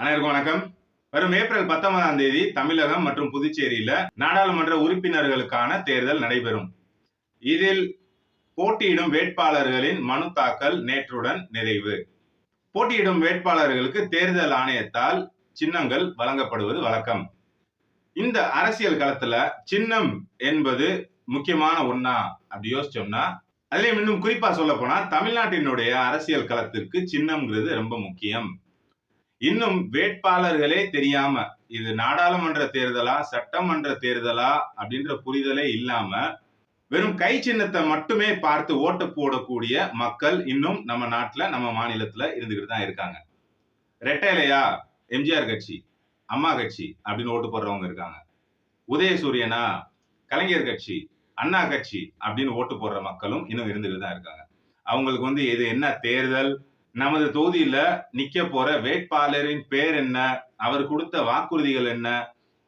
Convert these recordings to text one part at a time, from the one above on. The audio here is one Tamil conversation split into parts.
அனைவருக்கும் வணக்கம். வரும் ஏப்ரல் பத்தொன்பதாம் தேதி தமிழகம் மற்றும் புதுச்சேரியில நாடாளுமன்ற உறுப்பினர்களுக்கான தேர்தல் நடைபெறும். இதில் போட்டியிடும் வேட்பாளர்களின் மனு தாக்கல் நேற்றுடன் நிறைவு. போட்டியிடும் வேட்பாளர்களுக்கு தேர்தல் ஆணையத்தால் சின்னங்கள் வழங்கப்படுவது வழக்கம். இந்த அரசியல் களத்துல சின்னம் என்பது முக்கியமான ஒண்ணா அப்படி யோசிச்சோம்னா அதுலயும் இன்னும் குறிப்பா சொல்ல போனா தமிழ்நாட்டினுடைய அரசியல் களத்திற்கு சின்னம்ங்கிறது ரொம்ப முக்கியம். இன்னும் வேட்பாளர்களே தெரியாம இது நாடாளுமன்ற தேர்தலா சட்டமன்ற தேர்தலா அப்படின்ற புரிதலே இல்லாம வெறும் கை சின்னத்தை மட்டுமே பார்த்து ஓட்டு போடக்கூடிய மக்கள் இன்னும் நம்ம நாட்டுல நம்ம மாநிலத்துல இருந்துக்கிட்டு தான் இருக்காங்க. ரெட்டையிலையா எம்ஜிஆர் கட்சி அம்மா கட்சி அப்படின்னு ஓட்டு போடுறவங்க இருக்காங்க. உதயசூரியனா? கலைஞர் கட்சி அண்ணா கட்சி அப்படின்னு ஓட்டு போடுற மக்களும் இன்னும் இருந்துகிட்டு தான் இருக்காங்க. அவங்களுக்கு வந்து இது என்ன தேர்தல்? நமது தொகுதியில நிக்க போற வேட்பாளரின் பேர் என்ன? அவர் கொடுத்த வாக்குறுதிகள் என்ன?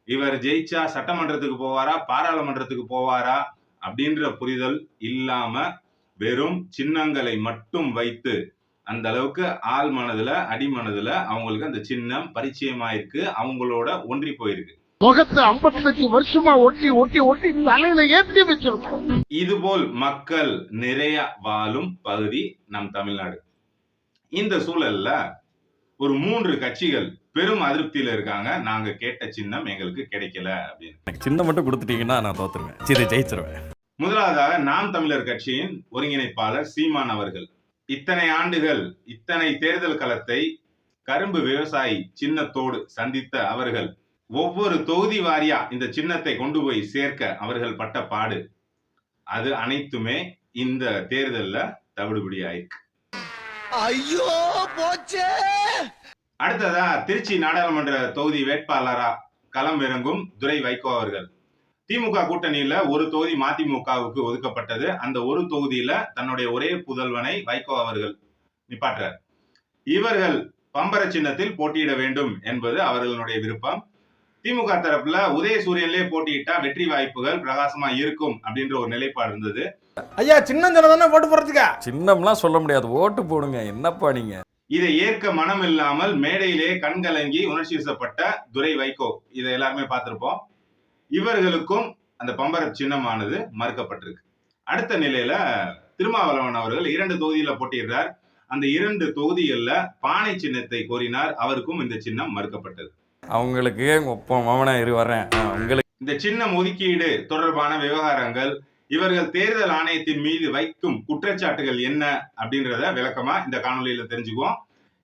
இவர் ஜெயிச்சா சட்டமன்றத்துக்கு போவாரா? பாராளுமன்றத்துக்கு போவாரா? அப்படின்ற புரிதல் இல்லாம வெறும் சின்னங்களை மட்டும் வைத்து அந்த அளவுக்கு ஆள் மனதுல அடிமனதுல அவங்களுக்கு அந்த சின்னம் பரிச்சயமாயிருக்கு. அவங்களோட ஒன்றி போயிருக்கு. முகத்தை ஐம்பத்தஞ்சு வருஷமா ஒட்டி ஒட்டி ஒட்டி தலையில ஏற்றி வச்சிருக்கோம். இதுபோல் மக்கள் நிறைய வாழும் பகுதி நம் தமிழ்நாடு. இந்த சூழல்ல ஒரு மூன்று கட்சிகள் பெரும் அதிருப்தியில இருக்காங்க. நாங்க கேட்ட சின்னம் எங்களுக்கு கிடைக்கல அப்படின்னு. எனக்கு சின்ன மட்டும் கொடுத்துட்டீங்கன்னா நான் தோத்துருவேன். சரி ஜெயிச்சிருவேன். முதலாவதாக நாம் தமிழர் கட்சியின் ஒருங்கிணைப்பாளர் சீமான் அவர்கள். இத்தனை ஆண்டுகள் இத்தனை தேர்தல் களத்தை கரும்பு விவசாயி சின்னத்தோடு சந்தித்த அவர்கள் ஒவ்வொரு தொகுதி வாரியா இந்த சின்னத்தை கொண்டு போய் சேர்க்க அவர்கள் பட்ட பாடு. அது அனைத்துமே இந்த தேர்தல்ல தவிடுபடி ஆயிருக்கு ஐயோ போச்சே. அடுத்ததா திருச்சி நாடாளுமன்ற தொகுதி வேட்பாளரா களம் இறங்கும் துரை வைகோ அவர்கள். திமுக கூட்டணியில ஒரு தொகுதி மதிமுகவுக்கு ஒதுக்கப்பட்டது. அந்த ஒரு தொகுதியில தன்னுடைய ஒரே புதல்வனை வைகோ அவர்கள் நிப்பாற்றார் இவர்கள் பம்பர சின்னத்தில் போட்டியிட வேண்டும் என்பது அவர்களுடைய விருப்பம். திமுக தரப்புல உதயசூரியன்லேயே போட்டியிட்டா வெற்றி வாய்ப்புகள் பிரகாசமா இருக்கும் அப்படின்ற ஒரு நிலைப்பாடு இருந்தது. ஐயா சின்ன சின்ன தானே போட்டு போறதுக்கா சின்னம்லாம் சொல்ல முடியாது. ஓட்டு போடுங்க. என்னப்பா நீங்க? இதை ஏற்க மனம் இல்லாமல் மேடையிலே கண்கலங்கி உணர்ச்சி வசப்பட்ட துரை வைகோ. இதை எல்லாருமே பார்த்திருப்போம். இவர்களுக்கும் அந்த பம்பர சின்னமானது மறுக்கப்பட்டிருக்கு. அடுத்த நிலையில திருமாவளவன் அவர்கள் இரண்டு தொகுதியில போட்டியிடுறார். அந்த இரண்டு தொகுதிகள்ல பானை சின்னத்தை கோரினார். அவருக்கும் இந்த சின்னம் மறுக்கப்பட்டது. அவங்களுக்கு ஒப்ப மவனா இரு வரேன். இந்த சின்னம் ஒதுக்கீடு தொடர்பான விவகாரங்கள் இவர்கள் தேர்தல் ஆணையத்தின் மீது வைக்கும் குற்றச்சாட்டுகள் என்ன அப்படின்றத விளக்கமா இந்த காணொலியில தெரிஞ்சுக்குவோம்.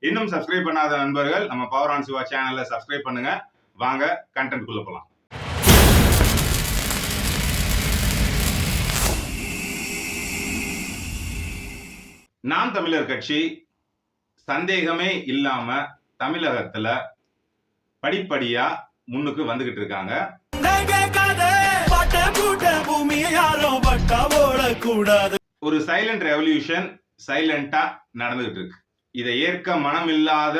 இன்னும் சப்ஸ்கிரைப் பண்ணாத நண்பர்கள் நம்ம பவர் ஆன் சிவா சேனல்ல சப்ஸ்கிரைப் பண்ணுங்க. வாங்க கண்டென்ட் குள்ள போலாம். நாம் தமிழர் கட்சி சந்தேகமே இல்லாம தமிழகத்துல படிப்படியா முன்னுக்கு வந்துகிட்டு இருக்காங்க. ஒரு சைலண்ட் ரெவல்யூஷன் சைலண்டா நடந்துகிட்டு இருக்கு இதை ஏற்க மனம் இல்லாத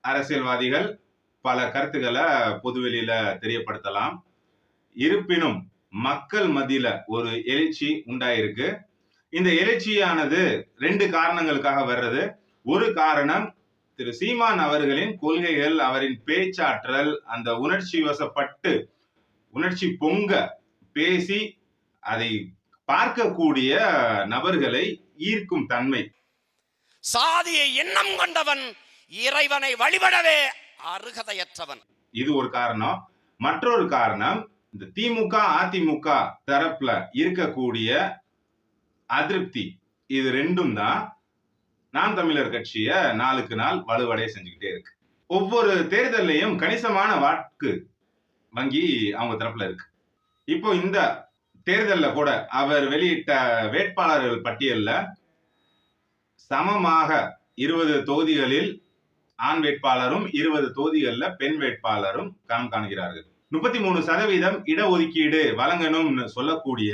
அரசியல்வாதிகள் பல கருத்துக்களை பொதுவெளியில தெரியப்படுத்தலாம். இருப்பினும் மக்கள் மத்தியில ஒரு எழுச்சி உண்டாயிருக்கு. இந்த எழுச்சியானது ரெண்டு காரணங்களுக்காக வர்றது. ஒரு காரணம் திரு சீமான் அவர்களின் கொள்கைகள் அவரின் பேச்சாற்றல் அந்த உணர்ச்சி வசப்பட்டு உணர்ச்சி பொங்க பேசி அதை பார்க்கக்கூடிய நபர்களை ஈர்க்கும் தன்மை. சாதியை எண்ணம் கொண்டவன் இறைவனை வழிபடவே அருகதையற்றவன். இது ஒரு காரணம். மற்றொரு காரணம் இந்த திமுக அதிமுக தரப்புல இருக்கக்கூடிய அதிருப்தி. இது ரெண்டும் தான் நாம் தமிழர் கட்சிய நாளுக்கு நாள் வலுவடைய செஞ்சுக்கிட்டே இருக்கு. ஒவ்வொரு தேர்தல்லையும் கணிசமான வாக்கு வங்கி அவங்க தரப்புல இருக்கு. இப்போ இந்த தேர்தல்ல கூட அவர் வெளியிட்ட வேட்பாளர்கள் பட்டியல்ல சமமாக இருபது தொகுதிகளில் ஆண் வேட்பாளரும் இருபது தொகுதிகளில் பெண் வேட்பாளரும் களம் காண்கிறார்கள். முப்பத்தி மூணு சதவீதம் இடஒதுக்கீடு வழங்கணும்னு சொல்லக்கூடிய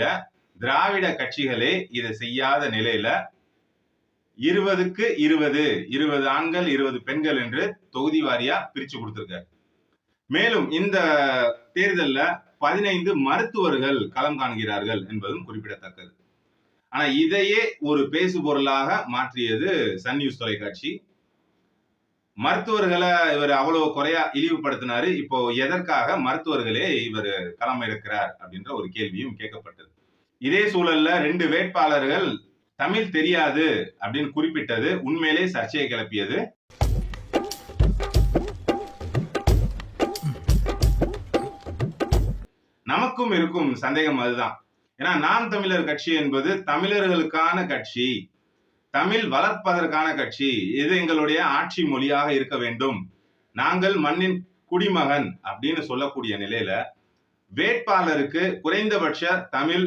திராவிட கட்சிகளே இதை செய்யாத நிலையில இருபதுக்கு இருபது இருபது ஆண்கள் இருபது பெண்கள் என்று தொகுதி வாரியா பிரிச்சு கொடுத்திருக்காரு. மேலும் இந்த தேர்தல்ல பதினைந்து மருத்துவர்கள் களம் காண்கிறார்கள் என்பதும் குறிப்பிடத்தக்கது. ஆனா இதையே ஒரு பேசுபொருளாக மாற்றியது சன் நியூஸ் தொலைக்காட்சி. மருத்துவர்களை இவர் அவ்வளவு குறையா இழிவுபடுத்தினாரு. இப்போ எதற்காக மருத்துவர்களே இவர் களம் எடுக்கிறார் அப்படின்ற ஒரு கேள்வியும் கேட்கப்பட்டது. இதே சூழல்ல ரெண்டு வேட்பாளர்கள் தமிழ் தெரியாது அப்படின்னு குறிப்பிட்டது உண்மையிலே சர்ச்சையை கிளப்பியது. நமக்கும் இருக்கும் சந்தேகம் அதுதான். ஏன்னா நாம் தமிழர் கட்சி என்பது தமிழர்களுக்கான கட்சி. தமிழ் வளர்ப்பதற்கான கட்சி. இது எங்களுடைய ஆட்சி மொழியாக இருக்க வேண்டும். நாங்கள் மண்ணின் குடிமகன் அப்படின்னு சொல்லக்கூடிய நிலையில வேட்பாளருக்கு குறைந்தபட்ச தமிழ்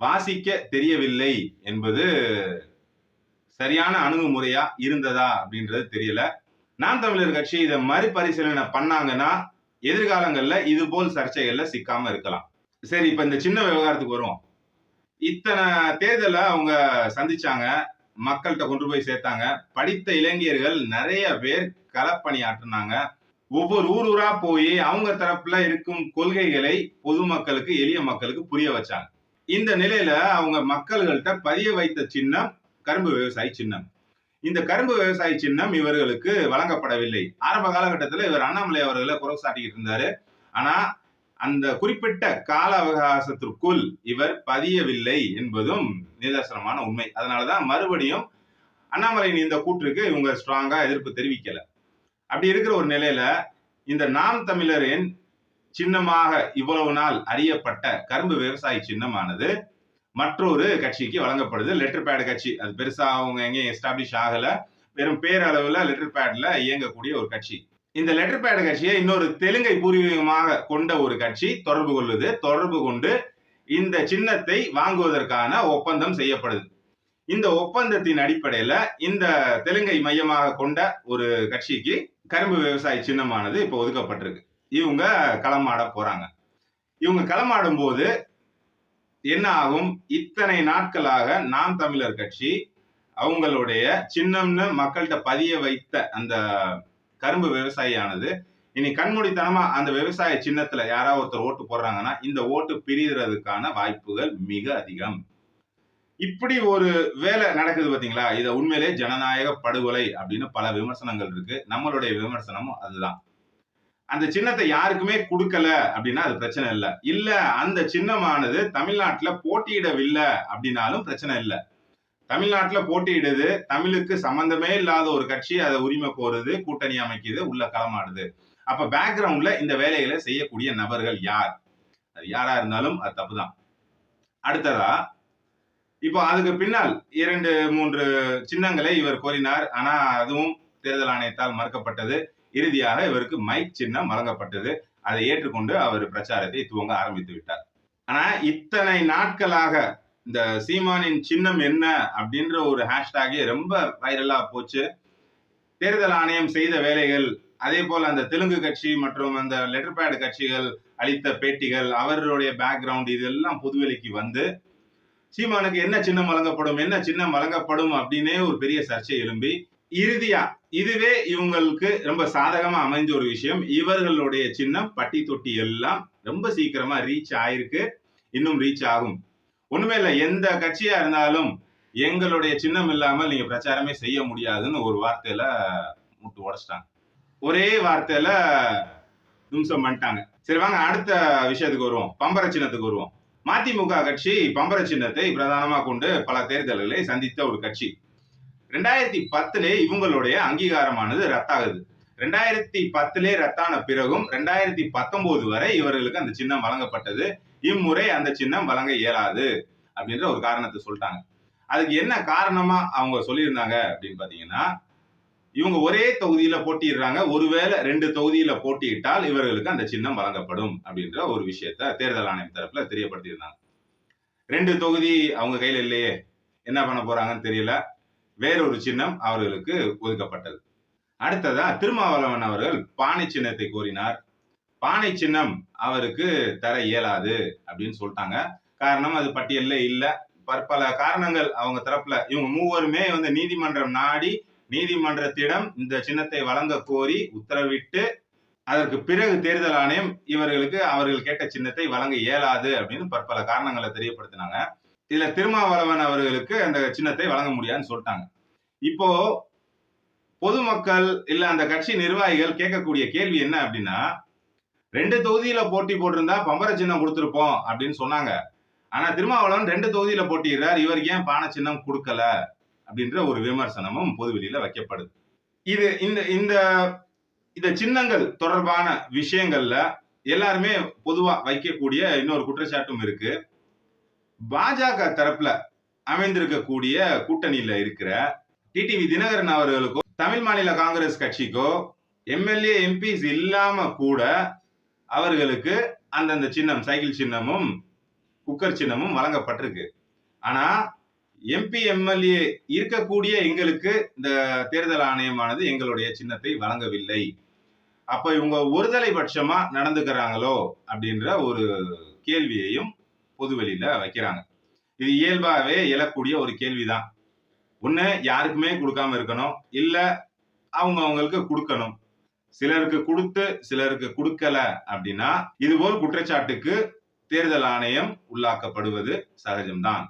வாசிக்க தெரியவில்லை என்பது சரியான அணுகுமுறையா இருந்ததா அப்படின்றது தெரியல. நாம் தமிழர் கட்சி இதை மறுபரிசீலனை பண்ணாங்கன்னா எதிர்காலங்களில் இது போல் சர்ச்சைகளில் சிக்காம இருக்கலாம். சரி இப்போ இந்த சின்ன விவகாரத்துக்கு வருவோம். இத்தனை தேர்தலை அவங்க சந்திச்சாங்க மக்கள்கிட்ட கொண்டு போய் சேர்த்தாங்க படித்த இளைஞர்கள் நிறைய பேர் களப்பணியாற்றினாங்க. ஒவ்வொரு ஊர் ஊரா போய் அவங்க தரப்புல இருக்கும் கொள்கைகளை பொதுமக்களுக்கு எளிய மக்களுக்கு புரிய வச்சாங்க. இந்த நிலையில அவங்க மக்கள்கள்ட்ட பதிய வைத்த சின்னம் கரும்பு விவசாயி சின்னம். இந்த கரும்பு விவசாயி சின்னம் இவர்களுக்கு வழங்கப்படவில்லை. ஆரம்ப காலகட்டத்தில் இவர் அண்ணாமலை அவர்களை குறை சாட்டிக்கிட்டு இருந்தாரு ஆனா அந்த குறிப்பிட்ட கால அவகாசத்திற்குள் இவர் பதியவில்லை என்பதும் நிதர்சனமான உண்மை. அதனாலதான் மறுபடியும் அண்ணாமலையின் இந்த கூற்றுக்கு இவங்க ஸ்ட்ராங்கா எதிர்ப்பு தெரிவிக்கல. அப்படி இருக்கிற ஒரு நிலையில இந்த நாம் தமிழரின் சின்னமாக இவ்வளவு நாள் அறியப்பட்ட கரும்பு விவசாய சின்னமானது மற்றொரு கட்சிக்கு வழங்கப்படுது லெட்டர் பேட் கட்சி. அது பெருசா அவங்க எங்கேயும் எஸ்டாப்ளிஷ் ஆகல. வெறும் பேரளவுல லெட்டர் பேட்ல இயங்கக்கூடிய ஒரு கட்சி. இந்த லெட்டர் பேட் கட்சியை இன்னொரு தெலுங்கை பூர்வீகமாக கொண்ட ஒரு கட்சி தொடர்பு கொள்ளுது. தொடர்பு கொண்டு இந்த சின்னத்தை வாங்குவதற்கான ஒப்பந்தம் செய்யப்படுது. இந்த ஒப்பந்தத்தின் அடிப்படையில இந்த தெலுங்கை மையமாக கொண்ட ஒரு கட்சிக்கு கரும்பு விவசாய சின்னமானது இப்போ ஒதுக்கப்பட்டிருக்கு. இவங்க களமாட போறாங்க. இவங்க களமாடும் போது என்ன ஆகும்? இத்தனை நாட்களாக நாம் தமிழர் கட்சி அவங்களுடைய சின்னம்னு மக்கள்கிட்ட பதிய வைத்த அந்த கரும்பு விவசாயியானது இனி கண்மூடித்தனமா அந்த விவசாய சின்னத்துல யாராவது ஒருத்தர் ஓட்டு போடுறாங்கன்னா இந்த ஓட்டு பிரிகிறதுக்கான வாய்ப்புகள் மிக அதிகம். இப்படி ஒரு வேலை நடக்குது பாத்தீங்களா? இதை உண்மையிலே ஜனநாயக படுகொலை அப்படின்னு பல விமர்சனங்கள் இருக்கு. நம்மளுடைய விமர்சனமும் அதுதான். அந்த சின்னத்தை யாருக்குமே கொடுக்கல அப்படின்னா அது பிரச்சனை இல்லை. இல்ல அந்த சின்னமானது தமிழ்நாட்டுல போட்டியிடவில்லை அப்படின்னாலும் பிரச்சனை இல்லை. தமிழ்நாட்டுல போட்டியிடுது தமிழுக்கு சம்பந்தமே இல்லாத ஒரு கட்சி அதை உரிமை கோருது கூட்டணி அமைக்குது உள்ள களமாடுது. அப்ப பேக்ரவுண்ட்ல இந்த வேலைகளை செய்யக்கூடிய நபர்கள் யார்? அது யாரா இருந்தாலும் அது தப்புதான். அடுத்ததா இப்போ அதுக்கு பின்னால் இரண்டு மூன்று சின்னங்களை இவர் கோரினார். ஆனா அதுவும் தேர்தல் ஆணையத்தால் மறுக்கப்பட்டது. இறுதியாக இவருக்கு மைக் சின்னம் வழங்கப்பட்டது. அதை ஏற்றுக்கொண்டு அவர் பிரச்சாரத்தை துவங்க ஆரம்பித்து விட்டார். ஆனா இத்தனை நாட்களாக இந்த சீமானின் சின்னம் என்ன அப்படின்ற ஒரு ஹேஷ்டாகே ரொம்ப வைரலா போச்சு. தேர்தல் ஆணையம் செய்த வேலைகள் அதே போல அந்த தெலுங்கு கட்சி மற்றும் அந்த லெட்டர் பேட் கட்சிகள் அளித்த பேட்டிகள் அவர்களுடைய பேக்ரவுண்ட் இதெல்லாம் புதுவெளிக்கு வந்து சீமானுக்கு என்ன சின்னம் வழங்கப்படும் என்ன சின்னம் வழங்கப்படும் அப்படின்னே ஒரு பெரிய சர்ச்சை எழும்பி இறுதியா இதுவே இவங்களுக்கு ரொம்ப சாதகமா அமைஞ்ச ஒரு விஷயம். இவர்களுடைய சின்னம் பட்டி தொட்டி எல்லாம் ரொம்ப சீக்கிரமா ரீச் ஆயிருக்கு. இன்னும் ரீச் ஆகும். ஒண்ணுமே இல்லை எந்த கட்சியா இருந்தாலும் எங்களுடைய சின்னம் இல்லாமல் நீங்க பிரச்சாரமே செய்ய முடியாதுன்னு ஒரு வார்த்தையில முட்டு உடைச்சிட்டாங்க. ஒரே வார்த்தையில நிமிஷம் பண்ணிட்டாங்க. சரி வாங்க அடுத்த விஷயத்துக்கு வருவோம். பம்பர சின்னத்துக்கு வருவோம். மதிமுக கட்சி பம்பர சின்னத்தை பிரதானமா கொண்டு பல தேர்தல்களை சந்தித்த ஒரு கட்சி. ரெண்டாயிரத்தி பத்திலே இவங்களுடைய அங்கீகாரமானது ரத்தாகுது. ரெண்டாயிரத்தி பத்திலே ரத்தான பிறகும் ரெண்டாயிரத்தி பத்தொன்பது வரை இவர்களுக்கு அந்த சின்னம் வழங்கப்பட்டது. இம்முறை அந்த சின்னம் வழங்க இயலாது அப்படின்ற ஒரு காரணத்தை சொல்லிட்டாங்க. அதுக்கு என்ன காரணமா அவங்க சொல்லியிருந்தாங்க அப்படின்னு பாத்தீங்கன்னா இவங்க ஒரே தொகுதியில போட்டியிடுறாங்க. ஒருவேளை ரெண்டு தொகுதியில போட்டியிட்டால் இவர்களுக்கு அந்த சின்னம் வழங்கப்படும் அப்படின்ற ஒரு விஷயத்த தேர்தல் ஆணையம் தரப்புல தெரியப்படுத்தியிருந்தாங்க. ரெண்டு தொகுதி அவங்க கையில இல்லையே. என்ன பண்ண போறாங்கன்னு தெரியல. வேறொரு சின்னம் அவர்களுக்கு ஒதுக்கப்பட்டது. அடுத்ததா திருமாவளவன் அவர்கள் பானை சின்னத்தை கோரினார். பானை சின்னம் அவருக்கு தர இயலாது அப்படின்னு சொல்லிட்டாங்க. காரணம் அது பட்டியல்ல இல்லை. பற்பல காரணங்கள் அவங்க தரப்புல. இவங்க மூவருமே வந்து நீதிமன்றம் நாடி நீதிமன்றத்திடம் இந்த சின்னத்தை வழங்க கோரி உத்தரவிட்டு அதற்கு பிறகு தேர்தல் ஆணையம் இவர்களுக்கு அவர்கள் கேட்ட சின்னத்தை வழங்க இயலாது அப்படின்னு பற்பல காரணங்களை தெரியப்படுத்தினாங்க. இதுல திருமாவளவன் அவர்களுக்கு அந்த சின்னத்தை வழங்க முடியாதுன்னு சொல்லிட்டாங்க. இப்போ பொதுமக்கள் இல்ல அந்த கட்சி நிர்வாகிகள் கேட்கக்கூடிய கேள்வி என்ன அப்படின்னா ரெண்டு தொகுதியில போட்டி போட்டிருந்தா பம்பர சின்னம் கொடுத்துருப்போம் அப்படின்னு சொன்னாங்க. ஆனா திருமாவளவன் ரெண்டு தொகுதியில போட்டிடுறார் இவருக்கு ஏன் பானை சின்னம் கொடுக்கல அப்படின்ற ஒரு விமர்சனமும் பொதுவெளியில வைக்கப்படுது. இது இந்த இந்த இந்த சின்னங்கள் தொடர்பான விஷயங்கள்ல எல்லாருமே பொதுவா வைக்கக்கூடிய இன்னொரு குற்றச்சாட்டும் இருக்கு. பாஜக தரப்புல அமைந்திருக்கக்கூடிய கூட்டணியில இருக்கிற டிடிவி தினகரன் அவர்களுக்கோ தமிழ் மாநில காங்கிரஸ் கட்சிக்கோ எம்எல்ஏ எம்பிஸ் இல்லாம கூட அவர்களுக்கு அந்தந்த சின்னம் சைக்கிள் சின்னமும் குக்கர் சின்னமும் வழங்கப்பட்டிருக்கு. ஆனா எம்பி எம்எல்ஏ இருக்கக்கூடிய எங்களுக்கு இந்த தேர்தல் ஆணையமானது எங்களுடைய சின்னத்தை வழங்கவில்லை. அப்ப இவங்க ஒருதலை பட்சமா நடந்துக்கிறாங்களோ அப்படின்ற ஒரு கேள்வியையும் பொதுவெளியில வைக்கிறாங்க. இது இயல்பாகவே எழக்கூடிய ஒரு கேள்விதான். ஒண்ணு யாருக்குமே கொடுக்காம இருக்கணும். இல்லை அவங்க அவங்களுக்கு கொடுக்கணும். சிலருக்கு கொடுத்து சிலருக்கு கொடுக்கல அப்படின்னா இதுபோல் குற்றச்சாட்டுக்கு தேர்தல் ஆணையம் உள்ளாக்கப்படுவது சகஜம்தான்.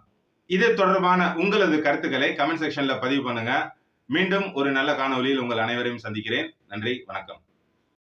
இது தொடர்பான உங்களது கருத்துக்களை கமெண்ட் செக்ஷன்ல பதிவு பண்ணுங்க. மீண்டும் ஒரு நல்ல காணொளியில் உங்கள் அனைவரையும் சந்திக்கிறேன். நன்றி வணக்கம்.